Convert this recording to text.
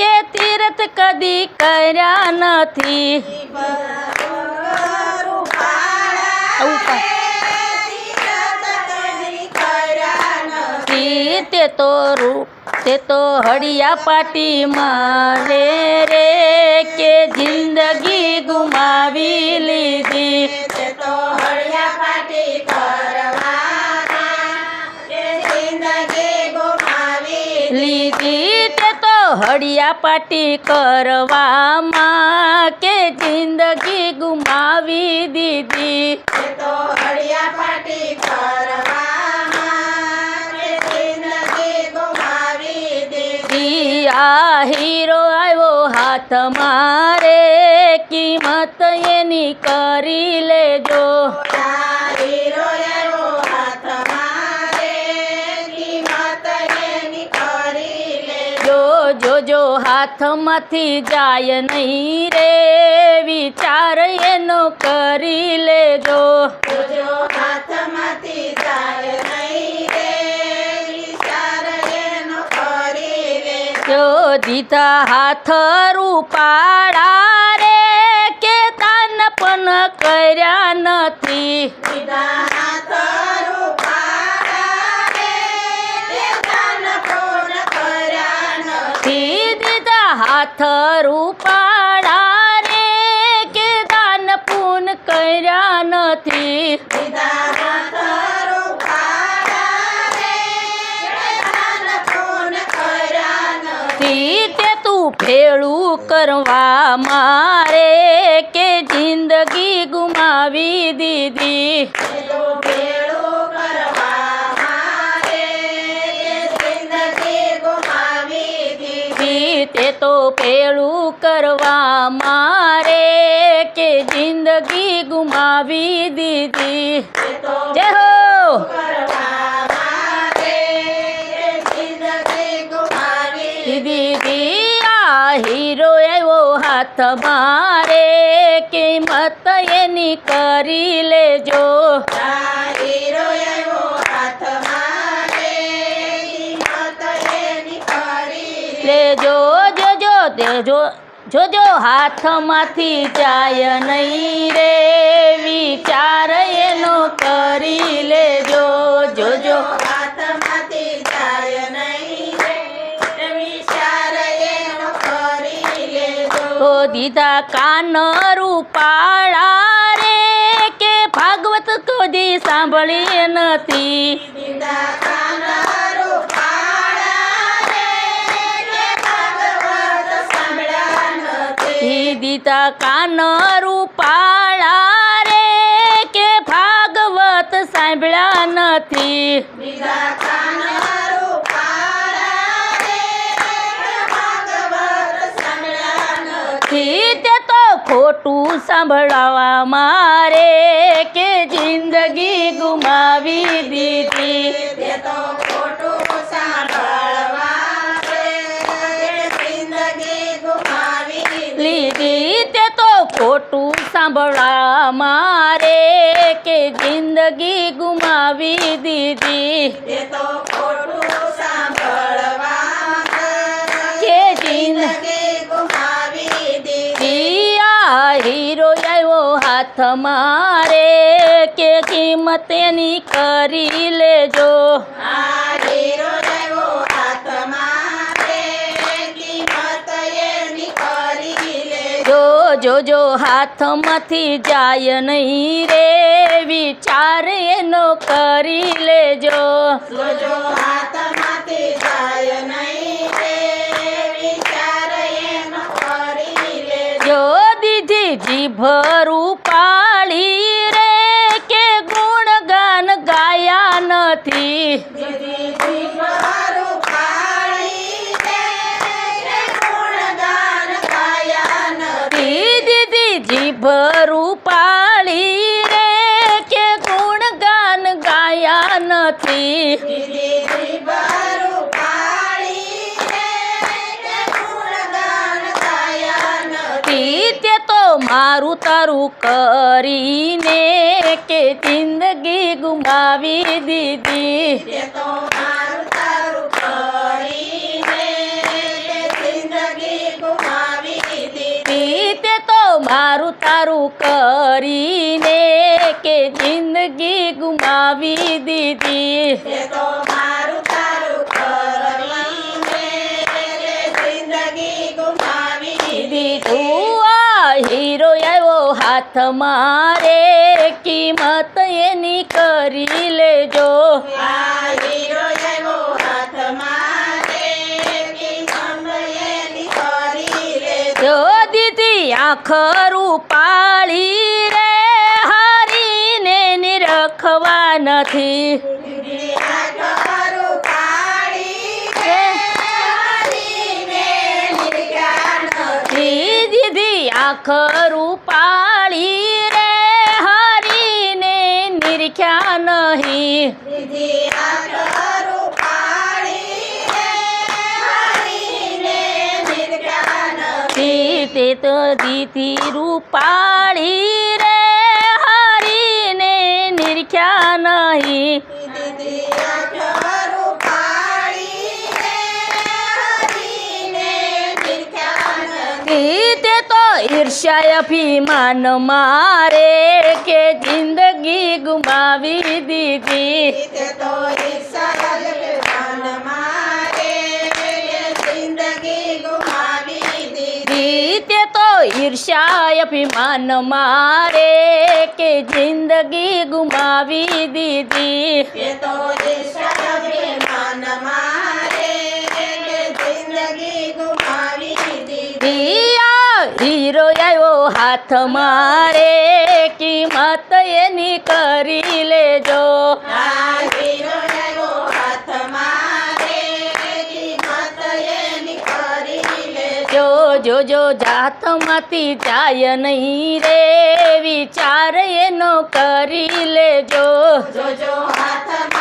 કે તીરથ કદી કર્યા નથી. તી તે તો રૂ તે તો હળિયા પાટી મારે રે કે જિંદગી ગુમાવી લીધી. લી હળિયા પાટી કરવામાં કે જિંદગી ગુમાવી દીધી? આ હીરો આવ્યો હાથ મારે કિંમત એની કરી લેજો. જો જો જો હાથમાંથી જાય નહીં રે વિચાર એનો કરી લેજો જો દીધા હાથ રૂપાળા રે કે દાન પણ કર્યા નથી થી દીધા ઉપાડા રે કે દાન પૂન કર્યા નથી. તે તું ભેળું કરવા મારે કે જિંદગી ગુમાવી દીધી. તે તો ભેળું કરવા મારે કે જિંદગી ગુમાવી દીધી જય હો દીદી આ હીરો આવ્યો હાથ મારે કિંમત એની કરી લેજો લેજો જોજો દેજો જોજો હાથમાંથી જાય નહીં રે વિચાર એનો કરી લેજો જોજો તો દીધા કાન રૂપાળા રે કે ભાગવત કદી સાંભળી નથી ઈ દીધા કાન રૂપાળા રે કે ભાગવત સાંભળ્યા નથી. તે તો ખોટું સાંભળવા મારે કે જિંદગી ગુમાવી દીધી. ખોટું સાંભળા મારે કે જિંદગી ગુમાવી દીધી? કે જિંદગી હીરો આવ્યો હાથ મારે કે કિંમત એની કરી લેજો. જો જો જો હાથમાંથી જાય નહીં રે વિચાર એનો કરી લેજો. જો દીધી જીભ પાળી દીધી રૂપાળી પાળી રે કે ગુણગાન ગાયા નથી? તે તો મારું તારું કરીને કે જિંદગી ગુમાવી દીધી. મારું તારું કરીને કે જિંદગી ગુમાવી દીધી. મારું તારું હીરો આવ્યો હાથ મારે કિંમત એની કરી લેજો. આખરું પાળી રે હારીને નિરખવા નથી. ખરું પાળી રે હારીને નિરખ્યા નહીં. તે તો દીધી રૂપાળી રે હારીને નિરખ્યા નહીં દીદી આ ઘરું પાડી રે હરીને નિર્ગાન તે તો ઈર્ષ્યા અભિમાન ઈર્ષ્યા અભિમાન મારે કે જિંદગી ગુમાવી દીધી. તે તો ઈર્ષા મન મારે જિંદગી ગુમાવી દીધી. હીરો આવ્યો હાથ મારે કિંમત એની કરી લેજો. આ હીરો આવ્યો હાથમાં રે કિંમત એની કરી લેજો જો જો જો જાતમાંથી જાય નહીં રે. વિચાર એનો કરી લેજો. જોજો